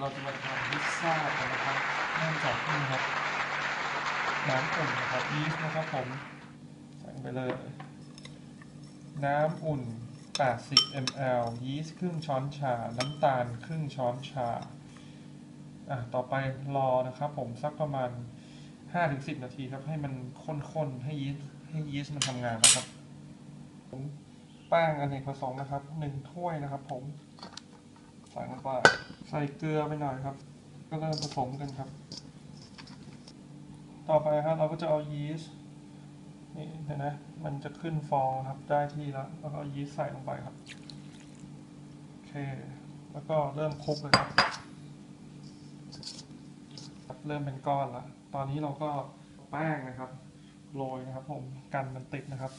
เราจะมาทำพิซซ่ากันนะครับเริ่มจากนี่ครับน้ำอุ่นนะครับยีสต์นะครับผมใส่ไปเลย น้ำอุ่น 80 ml ยีสต์ครึ่งช้อนชา น้ำตาลครึ่งช้อนชาอะต่อไปรอนะครับผมสักประมาณ 5-10 นาทีครับ ให้มันข้นๆ ให้ยีสต์ให้ยีสต์มันทำงานนะครับผมแป้งอเนกประสงค์นะครับ 1 ถ้วยนะครับผม ใส่ลงไปใส่เกลือไปหน่อยครับ ก็เริ่มผสมกันครับ ต่อไปครับเราก็จะเอายีสต์นี่เห็นไหมมันจะขึ้นฟองครับได้ที่แล้วแล้วก็เอายีสต์ใส่ลงไปครับโอเค แล้วก็เริ่มคลุกเลยครับเริ่มเป็นก้อนละตอนนี้เราก็แป้งนะครับโรยนะครับ ผมกันมันติดนะครับ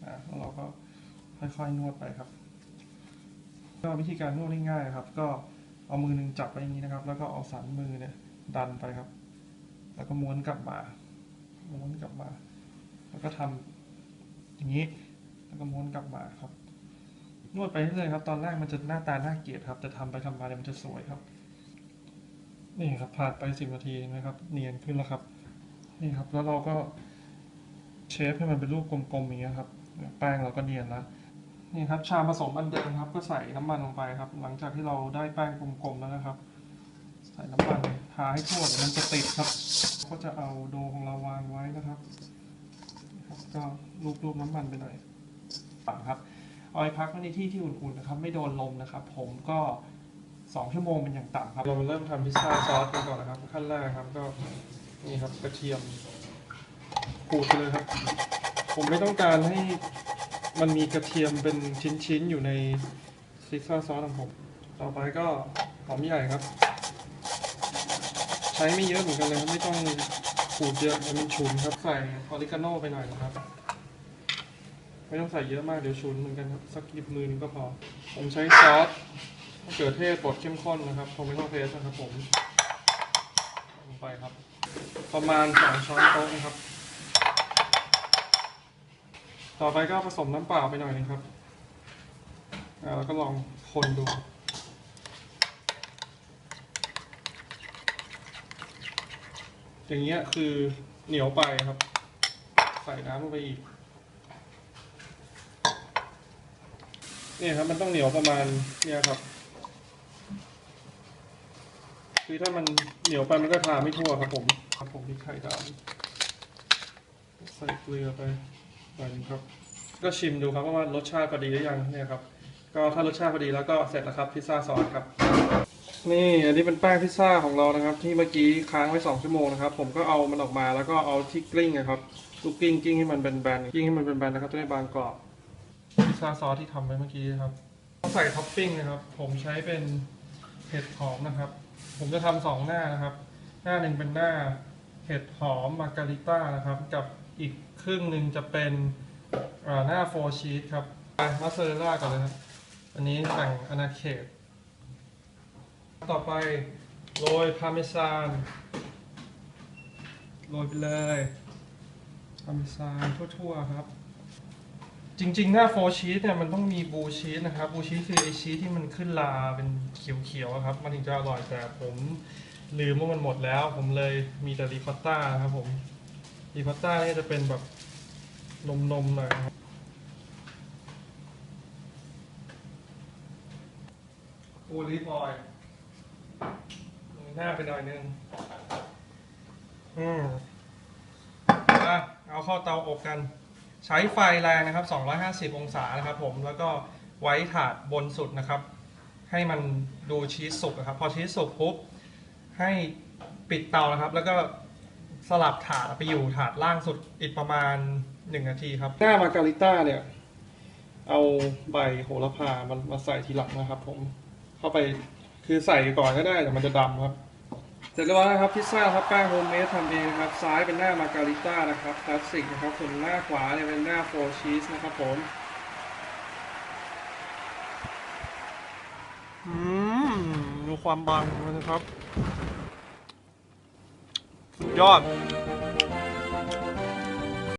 แล้วเราก็ค่อยๆนวดไปครับ ก็วิธีการนวดง่ายๆครับ ก็เอามือหนึ่งจับไว้อย่างนี้นะครับ แล้วก็เอาสันมือเนี่ยดันไปครับ แล้วก็ม้วนกลับมา ม้วนกลับมา แล้วก็ทำอย่างนี้ แล้วก็ม้วนกลับมาครับ นวดไปเรื่อยๆครับ ตอนแรกมันจะหน้าตาน่าเกลียดครับ แต่ทำไปทำมาเนี่ยมันจะสวยครับ นี่ครับผ่านไปสิบนาทีนะครับ เนียนขึ้นแล้วครับ นี่ครับ แล้วเราก็เชฟให้มันเป็นรูปกลมๆอย่างเงี้ยครับ แป้งเราก็เนียนแล้ว นี่ครับชามผสมอันเดิมครับ ก็ใส่น้ำมันลงไปครับ หลังจากที่เราได้แป้งกลมๆแล้วนะครับ ใส่น้ำมันทาให้ทั่วเดี๋ยวมันจะติดครับ ก็จะเอาโดของเราวางไว้นะครับ ก็ลูบๆน้ำมันไปหน่อยปังครับเอาไปพักไว้ในที่ที่อุ่นๆนะครับ ไม่โดนลมนะครับ ผมก็สองชั่วโมงเป็นอย่างต่ำครับ เรามาเริ่มทำพิซซ่าซอสกันก่อนนะครับ ขั้นแรกครับก็นี่ครับกระเทียมขูดไปเลยครับ ผมไม่ต้องการให้ มันมีกระเทียมเป็นชิ้นๆอยู่ในพิซซ่าซอสของผม ต่อไปก็หอมใหญ่ครับ ใช้ไม่เยอะเหมือนกันเลยไม่ต้องขูดเยอะเดี๋ยวมันฉุนครับใส่ออริกาโน่ไปหน่อยนะครับ ไม่ต้องใส่เยอะมากเดี๋ยวฉุนเหมือนกันครับสักหยิบมือนึงก็พอ ผมใช้ซอสมะเขือเทศบดเข้มข้นนะครับโทมิโตเพสนะครับผมลงไปครับ ประมาณสองช้อนโต๊ะนะครับ ต่อไปก็ผสมน้ำเปล่าไปหน่อยนึงครับแล้วก็ลองคนดูอย่างเงี้ยคือเหนียวไปครับ ใส่น้ำลงไปอีกเนี่ยครับมันต้องเหนียวประมาณเนี่ยครับ คือถ้ามันเหนียวไปมันก็ทาไม่ทั่วครับผมครับผมพริกไทยดำใส่เกลือไป หน่อยนึงครับ ก็ชิมดูครับว่ารสชาติพอดีหรือยังเนี่ยครับ ก็ถ้ารสชาติพอดีแล้วก็เสร็จแล้วครับพิซซ่าซอสครับ นี่อันนี้เป็นแป้งพิซซ่าของเรานะครับ ที่เมื่อกี้ค้างไว้2ชั่วโมงนะครับ ผมก็เอามันออกมาแล้วก็เอาที่กลิ้งนะครับลูกกลิ้งกลิ้งให้มันเป็นแบนๆกลิ้งให้มันเป็นแบนนะครับจะได้บางกรอบพิซซ่าซอสที่ทำไว้เมื่อกี้ครับใส่ท็อปปิ้งนะครับ ผมใช้เป็นเห็ดหอมนะครับ ผมจะทำสองหน้านะครับ หน้าหนึ่งเป็นหน้าเห็ดหอมมาการิต้านะครับ กับ อีกครึ่งหนึ่งจะเป็นหน้าโฟชีสครับไปมาเซอเรลล่าก่อนเลยครับ อันนี้แต่งอนาเขต ต่อไปโรยพาเมซานโรยไปเลยพาเมซานทั่วๆครับ จริงๆ หน้าโฟชีสเนี่ยมันต้องมีบูชีสนะครับ บูชีสคือไอชีสที่มันขึ้นลาเป็นเขียวๆครับ มันถึงจะอร่อยแต่ผมลืมว่ามันหมดแล้ว ผมเลยมีแต่ริคอตต้าครับผม ริคอตต้าเนี่ยจะเป็นแบบนมๆหน่อยนะครับโอลิฟออยล์หน้าไปหน่อยนึง อืมอะเอาเข้าเตาอบกัน ใช้ไฟแรงนะครับ 250 องศานะครับผม แล้วก็ไว้ถาดบนสุดนะครับ ให้มันดูชีสสุกนะครับ พอชีสสุกปุ๊บ ให้ปิดเตานะครับ แล้วก็ สลับถาดไปอยู่ถาดล่างสุดอีกประมาณ1นาทีครับ หน้ามาการิต้าเนี่ย เอาใบโหระพามันมาใส่ทีหลังนะครับ ผมเข้าไปคือใส่ก่อนก็ได้แต่มันจะดำครับ เสร็จเรียบร้อยแล้วครับพิซซ่าครับแป้งโฮมเมดทำเองนะครับ ซ้ายเป็นหน้ามาการิต้านะครับคลาสสิกนะครับส่วนหน้าขวาเนี่ยเป็นหน้าโฟร์ชีสนะครับผมอืมดูความบางมันนะครับ สุดยอด